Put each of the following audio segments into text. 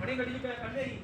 ਬੜੀ ਗੱਡੀ ਚ ਪੈ ਕੱਢ ਲਈ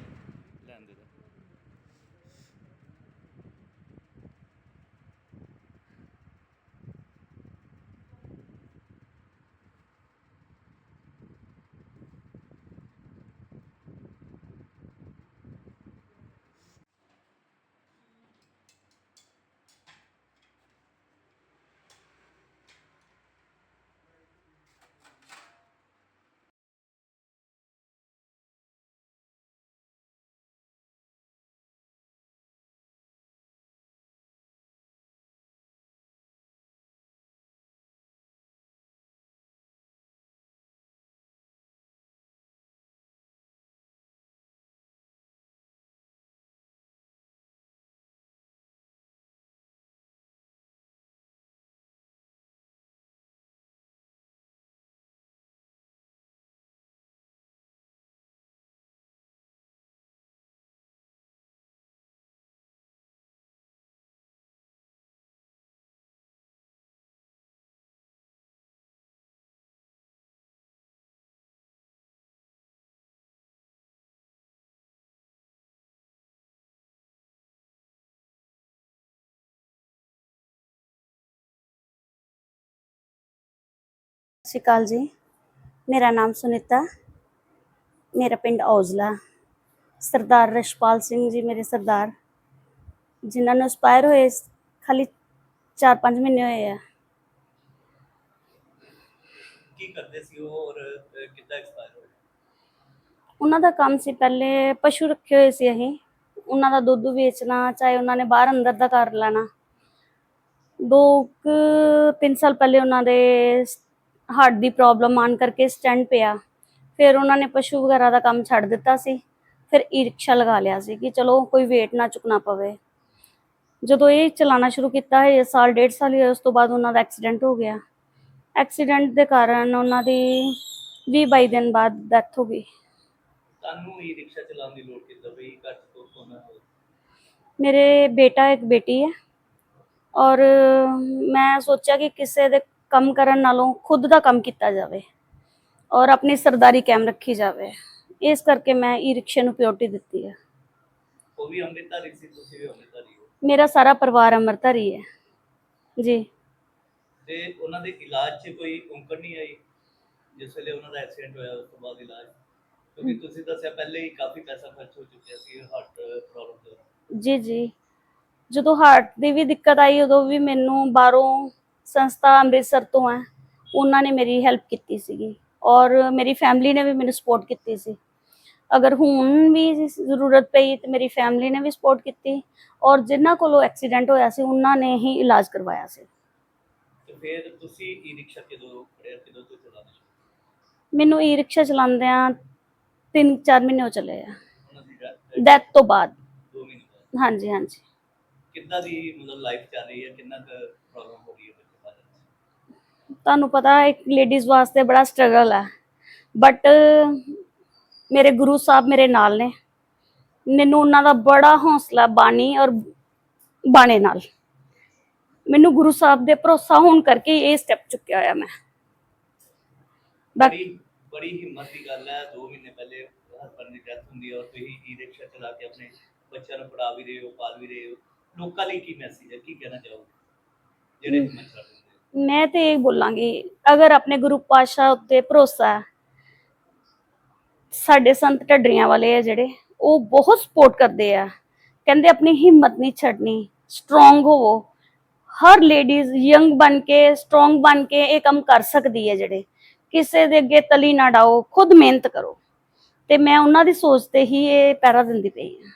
ਸਤਿ ਸ਼੍ਰੀ ਅਕਾਲ ਜੀ। ਮੇਰਾ ਨਾਮ ਸੁਨੀਤਾ। ਮੇਰਾ ਪਿੰਡ ਔਜਲਾ। ਸਰਦਾਰ ਰਸ਼ਪਾਲ ਸਿੰਘ ਜੀ ਮੇਰੇ ਸਰਦਾਰ। ਜਿਨ੍ਹਾਂ ਨੂੰ ਐਕਸਪਾਇਰ ਹੋਏ ਖਾਲੀ 4-5 ਮਹੀਨੇ ਹੋਏ ਆ। ਕੀ ਕਰਦੇ ਸੀ ਉਹ ਔਰ ਕਿੱਦਾਂ ਐਕਸਪਾਇਰ ਹੋਏ? ਉਹਨਾਂ ਦਾ ਕੰਮ ਸੀ ਪਹਿਲੇ ਪਸ਼ੂ ਰੱਖੇ ਹੋਏ ਸੀ ਅਸੀਂ। ਉਹਨਾਂ ਦਾ ਦੁੱਧ ਵੇਚਣਾ ਚਾਹੇ ਉਹਨਾਂ ਨੇ ਬਾਹਰ ਅੰਦਰ ਦਾ ਕਰ ਲੈਣਾ। ਦੋ ਕੁ ਤਿੰਨ ਸਾਲ ਪਹਿਲੇ ਉਹਨਾਂ ਦੇ ਹਾਰਟ ਦੀ ਪ੍ਰੋਬਲਮ ਆਣ ਕਰਕੇ ਸਟੈਂਡ ਪਿਆ। ਫਿਰ ਉਹਨਾਂ ਨੇ ਪਸ਼ੂ ਵਗੈਰਾ ਦਾ ਕੰਮ ਛੱਡ ਦਿੱਤਾ ਸੀ। ਫਿਰ ਈ ਰਿਕਸ਼ਾ ਲਗਾ ਲਿਆ ਸੀ ਕਿ ਚਲੋ ਕੋਈ ਵੇਟ ਨਾ ਚੁੱਕਣਾ ਪਵੇ। ਜਦੋਂ ਇਹ ਚਲਾਉਣਾ ਸ਼ੁਰੂ ਕੀਤਾ ਹੈ ਸਾਲ ਡੇਢ ਸਾਲ ਹੀ ਹੋਇਆ, ਉਸ ਤੋਂ ਬਾਅਦ ਉਹਨਾਂ ਦਾ ਐਕਸੀਡੈਂਟ ਹੋ ਗਿਆ। ਐਕਸੀਡੈਂਟ ਦੇ ਕਾਰਨ ਉਹਨਾਂ ਦੀ 20 22 ਦਿਨ ਬਾਅਦ ਡੈਥ ਹੋ ਗਈ। ਤੁਹਾਨੂੰ ਇਹ ਰਿਕਸ਼ਾ ਚਲਾਉਣ ਦੀ ਲੋੜ ਕਿੱਦਾਂ ਪਈ? ਕੋਈ ਕੋਨਾ ਹੋਵੇ ਮੇਰੇ ਬੇਟਾ ਇੱਕ ਬੇਟੀ ਹੈ। ਔਰ ਮੈਂ ਸੋਚਿਆ ਕਿ ਕਿਸੇ ਦੇ ਕੰਮ ਕਰਨ ਨਾਲੋਂ ਖੁਦ ਦਾ ਕੰਮ ਕੀਤਾ ਜਾਵੇ ਔਰ ਆਪਣੀ ਸਰਦਾਰੀ ਕਾਇਮ ਰੱਖੀ ਜਾਵੇ। ਇਸ ਕਰਕੇ ਮੈਂ ਈ ਰਿਕਸ਼ੇ ਨੂੰ ਪ੍ਰਾਇੋਰਟੀ ਦਿੱਤੀ ਹੈ। ਉਹ ਵੀ ਅੰਮ੍ਰਿਤਧਾਰੀ ਸੀ ਤੁਸੀਂ ਵੀ ਅੰਮ੍ਰਿਤਧਾਰੀ ਹੋ। ਮੇਰਾ ਸਾਰਾ ਪਰਿਵਾਰ ਅੰਮ੍ਰਿਤਧਾਰੀ ਹੈ। ਜੀ। ਤੇ ਉਹਨਾਂ ਦੇ ਇਲਾਜ 'ਚ ਕੋਈ ਔਂਕੜ ਨਹੀਂ ਆਈ? ਜਿਸ ਵੇਲੇ ਉਹਨਾਂ ਦਾ ਐਕਸੀਡੈਂਟ ਹੋਇਆ ਉਸ ਤੋਂ ਬਾਅਦ ਇਲਾਜ? ਕਿਉਂਕਿ ਤੁਸੀਂ ਦੱਸਿਆ ਪਹਿਲੇ ਹੀ ਕਾਫੀ ਪੈਸਾ ਖਰਚ ਹੋ ਚੁੱਕਿਆ ਸੀ ਹਾਰਟ ਪ੍ਰੋਬਲਮ ਦੇ ਜੀ ਜੀ। ਜਦੋਂ ਹਾਰਟ ਦੀ ਵੀ ਦਿੱਕਤ ਆਈ ਉਦੋਂ ਵੀ ਮੈਨੂੰ ਬਾਹਰੋਂ ਸੰਸਥਾ ਅੰਮ੍ਰਿਤਸਰ ਤੋਂ ਹੈ ਉਹਨਾਂ ਨੇ ਮੇਰੀ ਹੈਲਪ ਕੀਤੀ ਸੀਗੀ ਔਰ ਮੇਰੀ ਫੈਮਿਲੀ ਨੇ ਵੀ ਮੈਨੂੰ ਸਪੋਰਟ ਕੀਤੀ ਸੀ। ਅਗਰ ਹੁਣ ਵੀ ਜ਼ਰੂਰਤ ਪਈ ਤੇ ਮੇਰੀ ਫੈਮਿਲੀ ਨੇ ਵੀ ਸਪੋਰਟ ਕੀਤੀ ਔਰ ਜਿਨ੍ਹਾਂ ਕੋਲੋਂ ਐਕਸੀਡੈਂਟ ਹੋਇਆ ਸੀ ਉਹਨਾਂ ਨੇ ਹੀ ਇਲਾਜ ਕਰਵਾਇਆ ਸੀ। ਤੇ ਫਿਰ ਤੁਸੀਂ ਈ ਰਿਕਸ਼ਾ ਕਿਦੋਂ ਫੜਿਆ ਕਿਦੋਂ ਤੋਂ ਚਲਾਉਣਾ ਸ਼ੁਰੂ ਮੈਨੂੰ ਈ ਰਿਕਸ਼ਾ ਚਲਾਉਂਦਿਆਂ 3-4 ਮਹੀਨੇ ਹੋ ਚੱਲੇ ਆ। ਉਹਨਾਂ ਦੀ death ਡੈਥ ਤੋਂ ਬਾਅਦ। ਦੋ ਮਹੀਨੇ ਬਾਅਦ। ਹਾਂਜੀ ਹਾਂਜੀ। ਕਿੱਦਾਂ ਦੀ ਮਤਲਬ ਲਾਈਫ ਚੱਲ ਰਹੀ ਹੈ ਕਿੰਨਾ ਕੁ ਪ੍ਰੋਬਲਮ ਹੋ ਰਹੀ ਹੈ ਬੱਚੇ ਪਾਲਣ 'ਚ ਤੁਹਾਨੂੰ ਪਤਾ ਇੱਕ ਲੇਡੀਜ਼ ਵਾਸਤੇ ਬੜਾ ਸਟਰਗਲ ਹੈ। ਬਟ ਮੇਰੇ ਗੁਰੂ ਸਾਹਿਬ ਮੇਰੇ ਨਾਲ ਨੇ। ਮੈਨੂੰ ਉਹਨਾਂ ਦਾ ਬੜਾ ਹੌਸਲਾ ਬਾਣੀ ਔਰ ਬਾਣੇ ਨਾਲ। ਮੈਨੂੰ ਗੁਰੂ ਸਾਹਿਬ ਦੇ ਭਰੋਸਾ ਹੋਣ ਕਰਕੇ ਇਹ ਸਟੈਪ ਚੁੱਕਿਆ ਹੋਇਆ ਮੈਂ। ਬੜੀ ਬੜੀ ਹਿੰਮਤ ਦੀ ਗੱਲ ਹੈ। 2 ਮਹੀਨੇ ਪਹਿਲੇ ਹਸਬੰਦ ਦੀ ਡੈਥ ਹੁੰਦੀ ਹੈ ਔਰ ਤੁਸੀਂ ਈ ਰਿਕਸ਼ਾ ਚਲਾ ਕੇ ਆਪਣੇ ਬੱਚਿਆਂ ਨੂੰ ਪੜਾ ਵੀ ਰਹੇ ਹੋ ਪਾਲ ਵੀ ਰਹੇ ਹੋ। ਲੋਕਾਂ ਲਈ ਕੀ ਮੈਸੇਜ ਹੈ? ਕੀ ਕਹਿਣਾ ਚਾਹੋਗੇ? ਜਿਹੜੇ ਹਿੰਮਤ ਦਿੰਦੇ ਮੈਂ ਤੇ ਇਹ ਬੋਲਾਂਗੀ, ਅਗਰ ਆਪਣੇ ਗੁਰੂ ਪਾਤਸ਼ਾਹ ਉੱਤੇ ਭਰੋਸਾ ਹੈ, ਸਾਡੇ ਸੰਤ ਢੱਡਰੀਆਂ ਵਾਲੇ ਆ ਜਿਹੜੇ, ਉਹ ਬਹੁਤ ਸਪੋਰਟ ਕਰਦੇ ਆ। ਕਹਿੰਦੇ ਆਪਣੀ ਹਿੰਮਤ ਨਹੀਂ ਛੱਡਣੀ ਸਟਰੋਂਗ ਹੋਵੋ। ਹਰ ਲੇਡੀਜ਼ ਯੰਗ ਬਣ ਕੇ ਸਟਰੋਂਗ ਬਣ ਕੇ ਇਹ ਕੰਮ ਕਰ ਸਕਦੀ ਹੈ ਜਿਹੜੇ। ਕਿਸੇ ਦੇ ਅੱਗੇ ਤਲੀ ਨਾ ਡਾਓ, ਖੁਦ ਮਿਹਨਤ ਕਰੋ। ਤੇ ਮੈਂ ਉਹਨਾਂ ਦੀ ਸੋਚ ਤੇ ਹੀ ਇਹ ਪੈਰਾ ਦਿੰਦੀ ਪਈ ਹਾਂ।